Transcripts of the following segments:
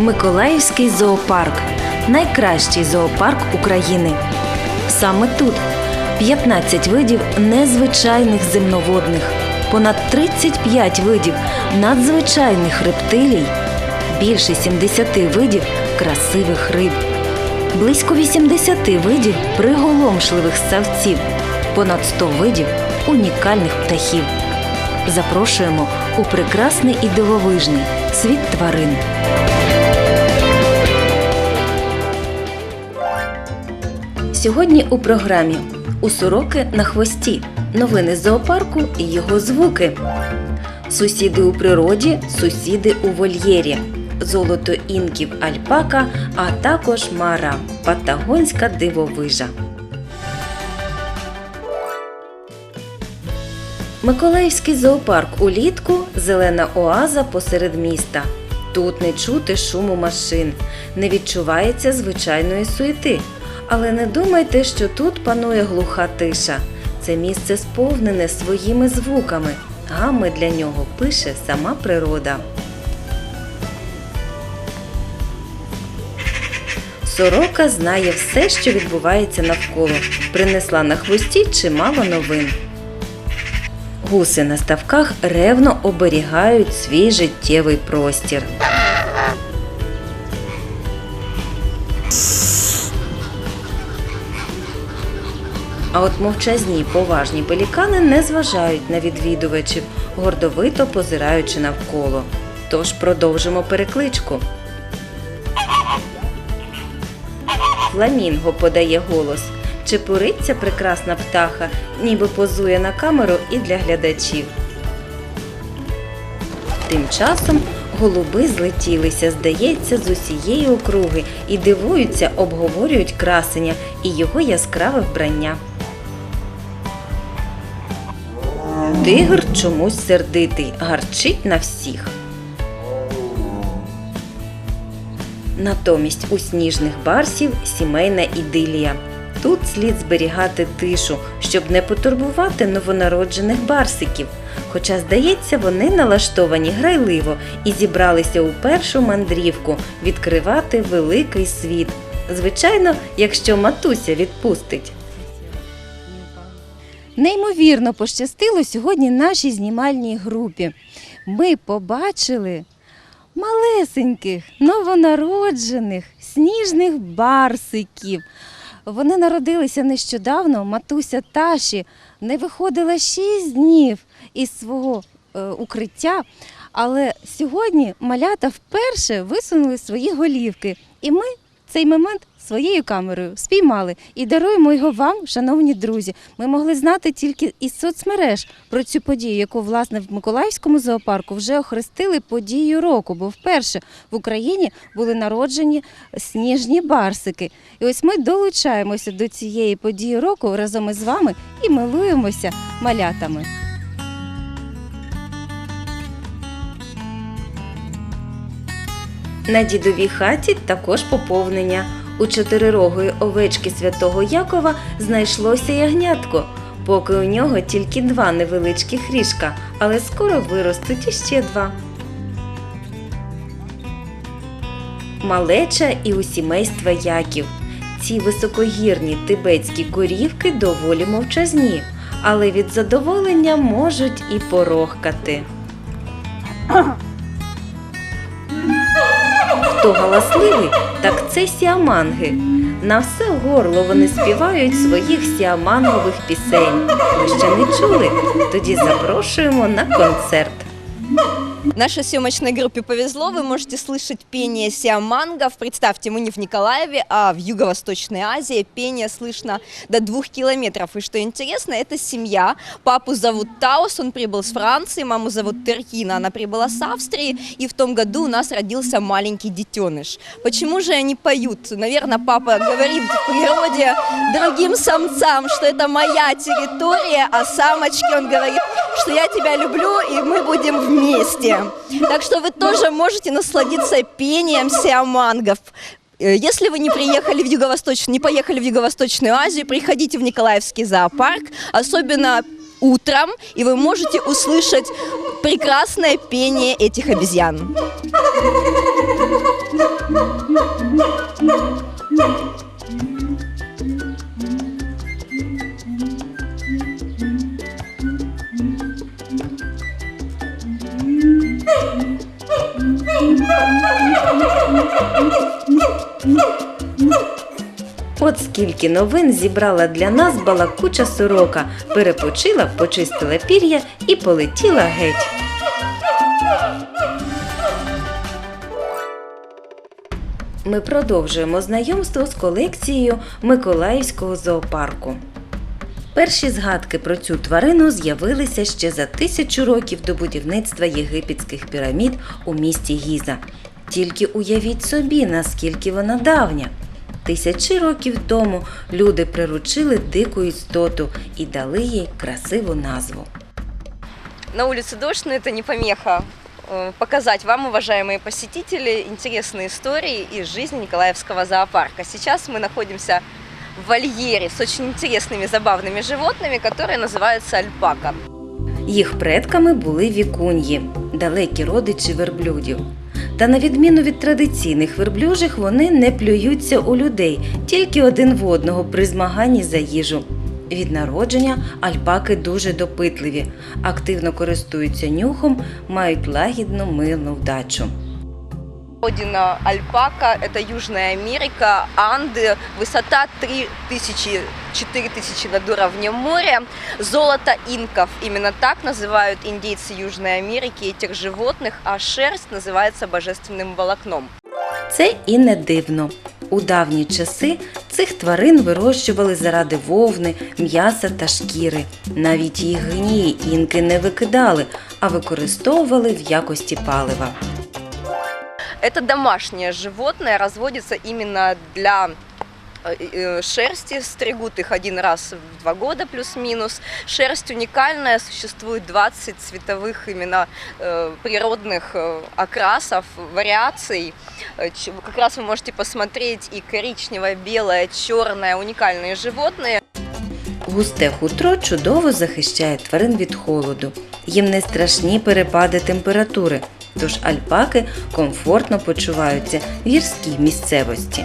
Миколаївський зоопарк найкращий зоопарк України. Саме тут 15 видів незвичайних земноводних, понад 35 видів надзвичайних рептилій, більше 70 видів красивих риб, близько 80 видів приголомшливих ссавців, понад 100 видів унікальних птахів. Запрошуємо у прекрасний і дивовижний світ тварин. Сьогодні у програмі у сороки на хвості. Новини зоопарку і його звуки. Сусіди у природі, сусіди у вольєрі. Золото інків альпака, а також мара патагонська дивовижа. Миколаївський зоопарк улітку зелена оаза посеред міста. Тут не чути шуму машин, не відчувається звичайної суєти. Але не думайте, що тут панує глуха тиша. Це місце сповнене своїми звуками. Гами для нього пише сама природа. Сорока знає все, що відбувається навколо. Принесла на хвості чимало новин. Гуси на ставках ревно оберігають свій життєвий простір. А от мовчазні поважні пелікани не зважають на відвідувачів, гордовито позираючи навколо. Тож продовжимо перекличку. Фламінго подає голос. Чепуриться прекрасна птаха, ніби позує на камеру і для глядачів. Тим часом голуби злетілися, здається, з усієї округи і дивуються, обговорюють красення і його яскраве вбрання. Тигр чомусь сердитий, гарчить на всіх. Натомість у сніжних барсів сімейна ідилія. Тут слід зберігати тишу, щоб не потурбувати новонароджених барсиків. Хоча, здається, вони налаштовані грайливо і зібралися у першу мандрівку відкривати великий світ. Звичайно, якщо матуся відпустить. Неймовірно пощастило сьогодні нашій знімальній групі. Ми побачили малесеньких, новонароджених, сніжних барсиків. Вони народилися нещодавно. Матуся Таші не виходила 6 днів із свого е, укриття. Але сьогодні малята вперше висунули свої голівки. І ми цей момент своєю камерою спіймали і даруємо його вам, шановні друзі. Ми могли знати тільки із соцмереж про цю подію, яку власне в Миколаївському зоопарку вже охрестили подією року, бо вперше в Україні були народжені сніжні барсики. І ось ми долучаємося до цієї події року разом із вами і милуємося малятами. На дідовій хаті також поповнення. У чотирирогої овечки святого Якова знайшлося ягнятко, поки у нього тільки два невеличкі хрішка, але скоро виростуть іще два. Малеча і у сімейства Яків. Ці високогірні тибетські корівки доволі мовчазні, але від задоволення можуть і порохкати. Хто галасливий, так це сіаманги. На все горло вони співають своїх сіамангових пісень. Ви ще не чули? Тоді запрошуємо на концерт. Нашей съемочной группе повезло, вы можете слышать пение сиамангов. Представьте, мы не в Николаеве, а в Юго-Восточной Азии. Пение слышно до двух километров. И что интересно, это семья. Папу зовут Таус, он прибыл с Франции, маму зовут Теркина, она прибыла с Австрии. И в том году у нас родился маленький детеныш. Почему же они поют? Наверное, папа говорит в природе другим самцам, что это моя территория, а самочке он говорит, что я тебя люблю, и мы будем вместе. Кубке. Так что вы тоже можете насладиться пением сиамангов. Э, если вы не приехали в Юго-Восточную, не поехали в Юго-Восточную Азию, приходите в Николаевский зоопарк, особенно утром, и вы можете услышать прекрасное пение этих обезьян. От скільки новин зібрала для нас балакуча сорока, перепочила, почистила пір'я і полетіла геть. Ми продовжуємо знайомство з колекцією Миколаївського зоопарку. Перші згадки про цю тварину з'явилися ще за тисячу років до будівництва єгипетських пірамід у місті Гіза. Тільки уявіть собі, наскільки вона давня. Тисячі років тому люди приручили дику істоту і дали їй красиву назву. На улице дождь, но это не помеха э, показать вам, уважаемые посетители, интересные истории из жизни Николаевского зоопарка. Сейчас мы находимся в вольере с очень интересными, забавными животными, которые называются альпака. Їх предками були вікуньї, далекі родичі верблюдів. Та на відміну від традиційних верблюжих, вони не плюються у людей, тільки один в одного при змаганні за їжу. Від народження альпаки дуже допитливі, активно користуються нюхом, мають лагідну мирну вдачу. Родина альпака – это Южная Америка, Анды, высота 3000-4000 над уровнем моря. Золото инков, именно так называют индейцы Южной Америки этих животных, а шерсть называется божественным волокном. Це і не дивно. У давні часи цих тварин вирощували заради вовни, м'яса та шкіри. Навіть їх гнії інки не викидали, а використовували в якості палива. Это домашнее животное, разводится именно для э, э, шерсти, стригут их один раз в два года плюс-минус. Шерсть уникальная, существует 20 цветовых именно э, природных э, окрасов, вариаций. Э, ч- Как раз вы можете посмотреть и коричневое, белое, черное, уникальные животные. Густе хутро чудово захищає тварин від холоду. Їм не страшні перепади температури, тож альпаки комфортно почуваються в гірській місцевості.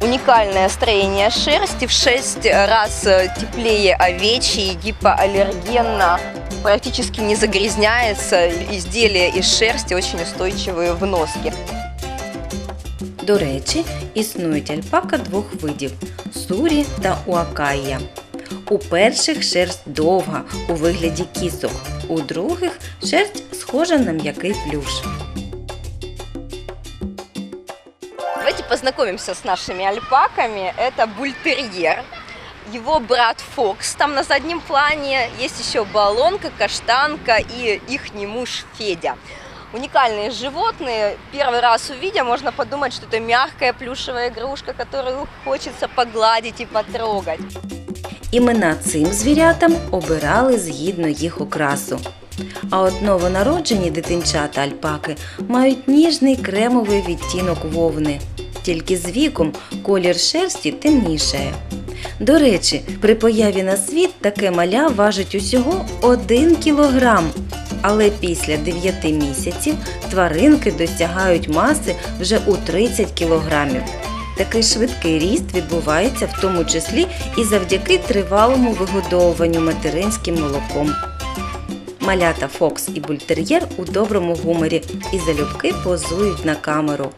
Уникальное строение шерсти в 6 раз э, теплее овечьей, гипоаллергенно, практически не загрязняется. Изделия из шерсти очень устойчивые в носке. До речі, існують альпака двох видів сурі та уакайя. У перших шерсть довга у вигляді кісок, у других шерсть схожа на м'який плюш. Давайте познакомимся с нашими альпаками. Это бультерьер. Его брат Фокс там на заднем плане. Есть еще баллонка, каштанка и их муж Федя. Уникальные животные. Первый раз увидя, можно подумать, что это мягкая плюшевая игрушка, которую хочется погладить и потрогать. Імена цим звірятам обирали згідно їх окрасу. А от новонароджені дитинчата альпаки мають ніжний кремовий відтінок вовни. Тільки з віком колір шерсті темнішає. До речі, при появі на світ таке маля важить усього 1 кілограм. Але після 9 місяців тваринки досягають маси вже у 30 кілограмів. Такий швидкий ріст відбувається в тому числі і завдяки тривалому вигодовуванню материнським молоком. Малята Фокс і Бультер'єр у доброму гуморі і залюбки позують на камеру.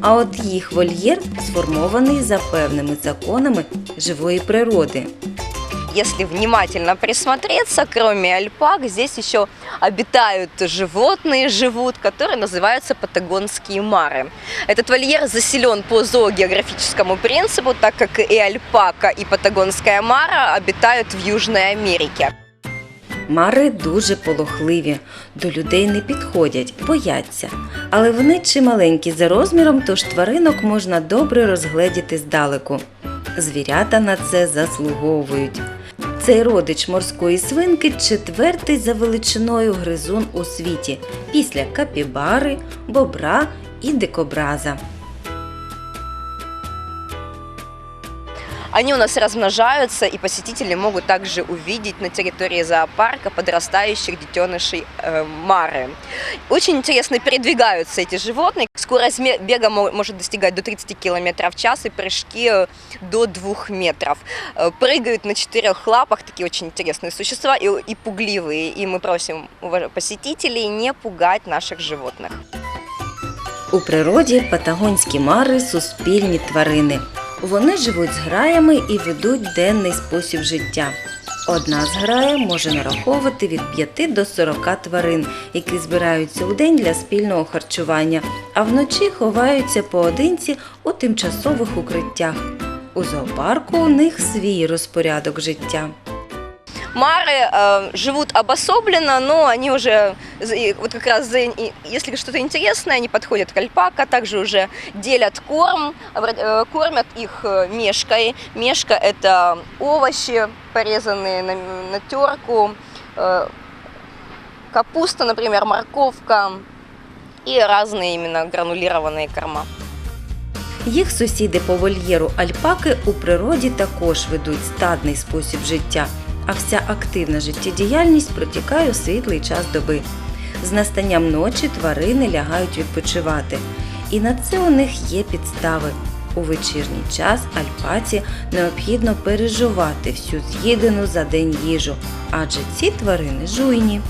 А от їх вольєр сформований за певними законами живої природи. Если внимательно присмотреться, кроме альпак, здесь еще обитают животные, живут, которые называются патагонские мары. Этот вольер заселен по зоогеографическому принципу, так как и альпака, и патагонская мара обитают в Южной Америке. Мари дуже полохливі, до людей не підходять, бояться. Але вони чималенькі за розміром, тож тваринок можна добре розгледіти здалеку. Звірята на це заслуговують. Цей родич морської свинки четвертий за величиною гризун у світі після капібари, бобра і дикобраза. Они у нас размножаются, и посетители могут также увидеть на территории зоопарка подрастающих детенышей э, мары. Очень интересно передвигаются эти животные. Скорость ме- бега мо- может достигать до 30 км в час и прыжки э, до 2 метров. Э, Прыгают на четырех лапах, такие очень интересные существа и, и пугливые. И мы просим уваж- посетителей не пугать наших животных. У природі патагонські мари суспільні тварини. Вони живуть з граями і ведуть денний спосіб життя. Одна з грає може нараховувати від 5 до 40 тварин, які збираються у день для спільного харчування, а вночі ховаються поодинці у тимчасових укриттях. У зоопарку у них свій розпорядок життя. Мары э, живут обособленно, но они уже, за- и вот как раз, за- и если что-то интересное, они подходят к альпака, также уже делят корм, обра- э, кормят их э, мешкой. Мешка – это овощи, порезанные на, на терку, э, капуста, например, морковка и разные именно гранулированные корма. Їх сусіди по вольєру альпаки у природі також ведуть стадний спосіб життя, а вся активна життєдіяльність протікає у світлий час доби. З настанням ночі тварини лягають відпочивати, і на це у них є підстави. У вечірній час альпаці необхідно переживати всю з'їдену за день їжу, адже ці тварини жуйні.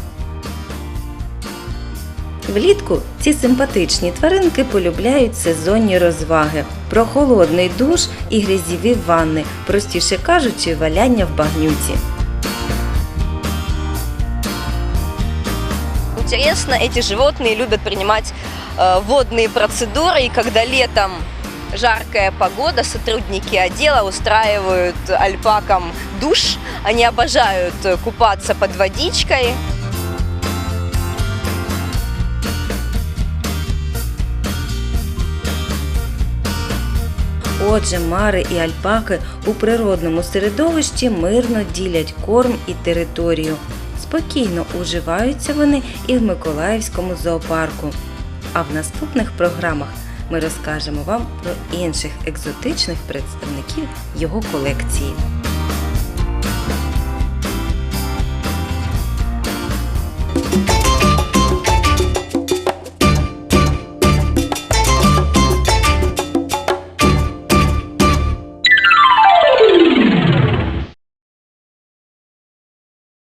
Влітку ці симпатичні тваринки полюбляють сезонні розваги, прохолодний душ і грязіві ванни, простіше кажучи, валяння в багнюці. Интересно, эти животные любят принимать э, водные процедуры, и когда летом жаркая погода, сотрудники отдела устраивают альпакам душ. Они обожают э, купаться под водичкой. Отже, мари і альпаки у природному середовищі мирно ділять корм і територію. Спокійно уживаються вони і в Миколаївському зоопарку. А в наступних програмах ми розкажемо вам про інших екзотичних представників його колекції.